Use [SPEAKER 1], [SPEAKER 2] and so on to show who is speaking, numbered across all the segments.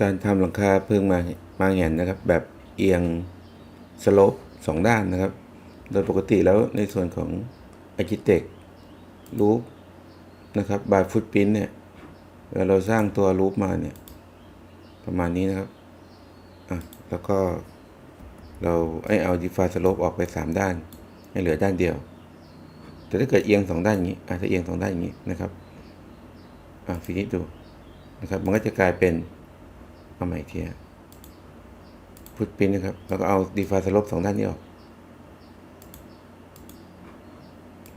[SPEAKER 1] การทำหลังคาเพิงมามาแหงนนะครับ แบบเอียงสโลปสองด้านนะครับ โดยปกติแล้วในส่วนของ Architect รูปนะครับบายฟุตพิ้นเนี่ยเวลาเราสร้างตัวรูปมาเนี่ย ประมาณนี้นะครับอะแล้วก็เราให้เอาดีฟาสโลปออกไปสามด้าน ให้เหลือด้านเดียว แต่ถ้าเกิดเอียงสองด้านอย่างนี้อาจจะเอียงสองด้านอย่างนี้นะครับอะฟินิชดูนะครับ มันก็จะกลายเป็น เอาใหม่อีกทีฟุตพิ้นนะครับ แล้วก็เอาดีฟาสลปสองด้านนี้ออก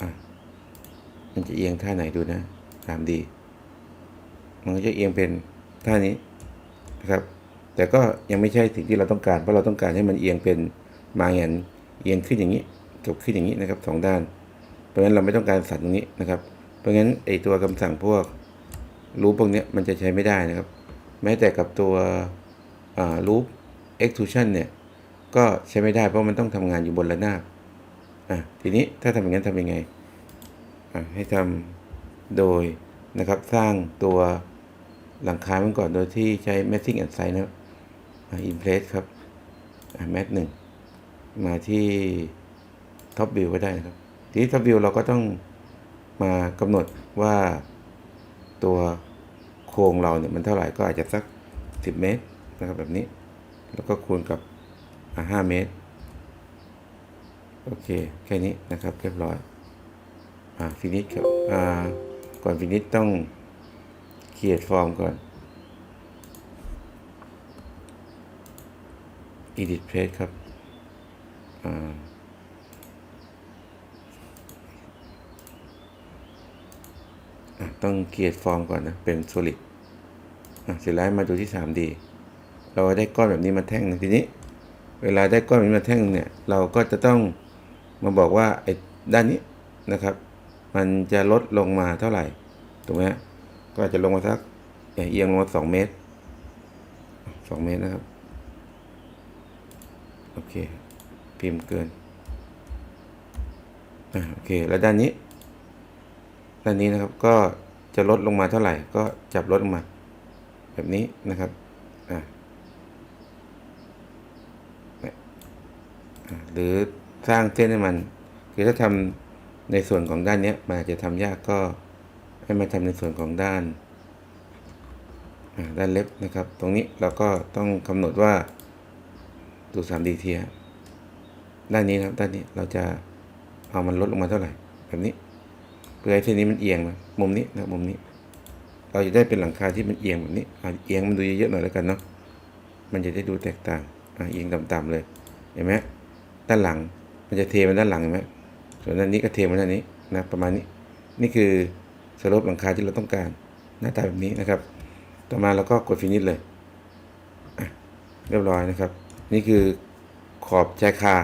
[SPEAKER 1] อะมันจะเอียงท่าไหนดูนะ ตามดี มันก็จะเอียงเป็นท่านี้นะครับ แต่ก็ยังไม่ใช่สิ่งที่เราต้องการ เพราะเราต้องการให้มันเอียงเป็นมาอย่างเอียงขึ้นอย่างนี้จบขึ้นอย่างนี้นะครับสองด้าน เพราะฉะนั้นเราไม่ต้องการสั่นตรงนี้นะครับ เพราะงั้นไอตัวคำสั่งพวกรูปพวกนี้มันจะใช้ไม่ได้นะครับ แม้แต่กับตัวรูป extrusion เนี่ย ก็ใช้ไม่ได้เพราะมันต้องทำงานอยู่บนระนาบอะทีนี้ถ้าทำอย่างนั้นทำยังไงอะให้ทำโดยนะครับสร้างตัวหลังคามันก่อนโดยที่ใช้ matching and size นะครับอะ in place ครับอะ mat หนึ่งมาที่ top view ก็ได้นะครับ ทีนี้ top view เราก็ต้องมากำหนดว่าตัว โครงเราเนี่ยมันเท่าไหร่ก็อาจจะสัก 10 เมตรนะครับแบบนี้ แล้วก็คูณกับอะ5เมตร โอเค แค่นี้นะครับเรียบร้อยอ่าฟินิชครับอ่าก่อนฟินิชต้องเขียนฟอร์มก่อน edit page ครับอ่า อะ ต้องเกียรฟอร์มก่อนนะ เป็น solid เสร็จแล้วมาดูที่ 3D เราได้ก้อนแบบนี้มาแท่งนึงทีนี้ เวลาได้ก้อนแบบนี้มาแท่งเนี่ย เราก็จะต้องมาบอกว่าไอ้ด้านนี้นะครับ มันจะลดลงมาเท่าไหร่ถูกไหมฮะก็อาจจะลงมาสักเอียงลงมาสองเมตรสองเมตรนะครับ โอเค พิมพ์เกินอะโอเค แล้วด้านนี้ ด้านนี้นะครับก็จะลดลงมาเท่าไหร่ ก็จับลดลงมา แบบนี้นะครับหรือสร้างเส้นให้มันคือถ้าทำในส่วนของด้านเนี้ยมันอาจจะทำยากก็ให้มาทำในส่วนของด้านด้านเล็บนะครับ ตรงนี้เราก็ต้องกำหนดว่าดู 3D เทียด้านนี้ครับด้านนี้เราจะเอามันลดลงมาเท่าไหร่ แบบนี้ เพื่อให้เส้นนี้มันเอียงนะมุมนี้นะมุมนี้ เราจะได้เป็นหลังคาที่มันเอียงแบบนี้อะเอียงมันดูเยอะๆหน่อยแล้วกันเนาะมันจะได้ดูแตกต่างอะเอียงต่ำๆเลยเห็นไหมด้านหลังมันจะเทมาด้านหลังเห็นไหมส่วนด้านนี้ก็เทมาด้านนี้นะประมาณนี้นี่คือสโลปหลังคาที่เราต้องการ หน้าตาแบบนี้นะครับ ต่อมาเราก็กดฟินิชเลยเรียบร้อยนะครับ นี่คือขอบชายคา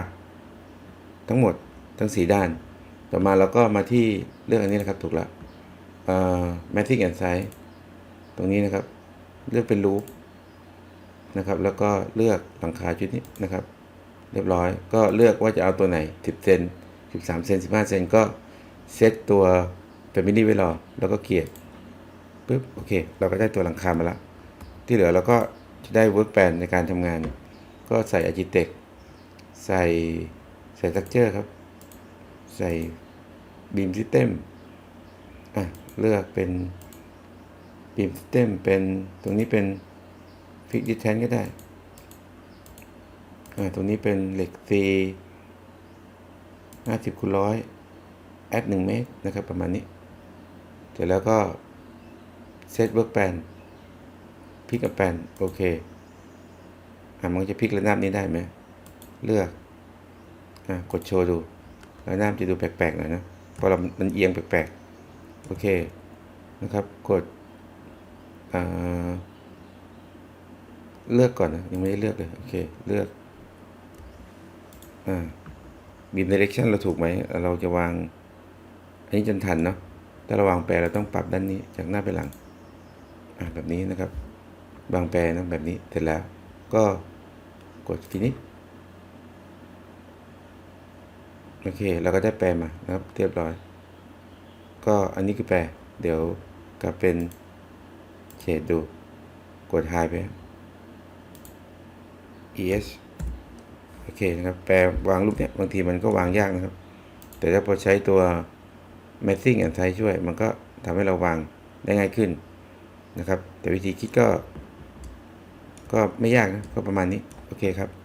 [SPEAKER 1] ทั้งหมดทั้งสีด้าน ต่อมาเราก็มาที่เรื่องอันนี้นะครับถูกละเอ่อ matic and size ตรงนี้นะครับ เลือกเป็นรูปนะครับ แล้วก็เลือกหลังคาชุดนี้นะครับ เรียบร้อย ก็เลือกว่าจะเอาตัวไหน 10 เซน13 เซน15 เซนก็เซตตัว Family ไว้รอ แล้วก็เกียร์ปึ๊บโอเค เราก็ได้ตัวหลังคามาละ ที่เหลือเราก็จะได้ work plan ในการทำงาน ก็ใส่ Architect ใส่ใส่ structure ครับ ใส่ beam system อะเลือกเป็น beam system เป็นตรงนี้เป็น fix distance ก็ได้อ่าตรงนี้เป็นเหล็ก C 50คูณร้อยแอด1เมตรนะครับประมาณนี้ เสร็จแล้วก็เซตเวิร์กแปนพลิกกับแปนโอเคอะมันจะพลิกระนาบนี้ได้ไหม เลือกอะกดโชว์ดู ระนาบจะดูแปลกๆหน่อยนะพราะเรามันเอียงแปลกๆ โอเค นะครับ กดเลือกก่อนนะ ยังไม่ได้เลือกเลย โอเค เลือกอบีมเดเรคชันเราถูกไหม เราจะวาง อันนี้จนทันเนาะ ถ้าเราวางแปรเราต้องปรับด้านนี้ จากหน้าไปหลัง แบบนี้นะครับ วางแปรนะแบบนี้ เสร็จแล้ว ก็กดฟินิช โอเค เราก็ได้แปรมานะครับ เรียบร้อย ก็อันนี้คือแปรเดี๋ยวกลับเป็นเฉดดู กดหายไป es โอเคนะครับ แปลวางรูปเนี่ย บางทีมันก็วางยากนะครับ แต่ถ้าพอใช้ตัว matching and size ช่วย มันก็ทำให้เราวางได้ง่ายขึ้นนะครับ แต่วิธีคิดก็ ก็ไม่ยากนะ ก็ประมาณนี้ โอเคครับ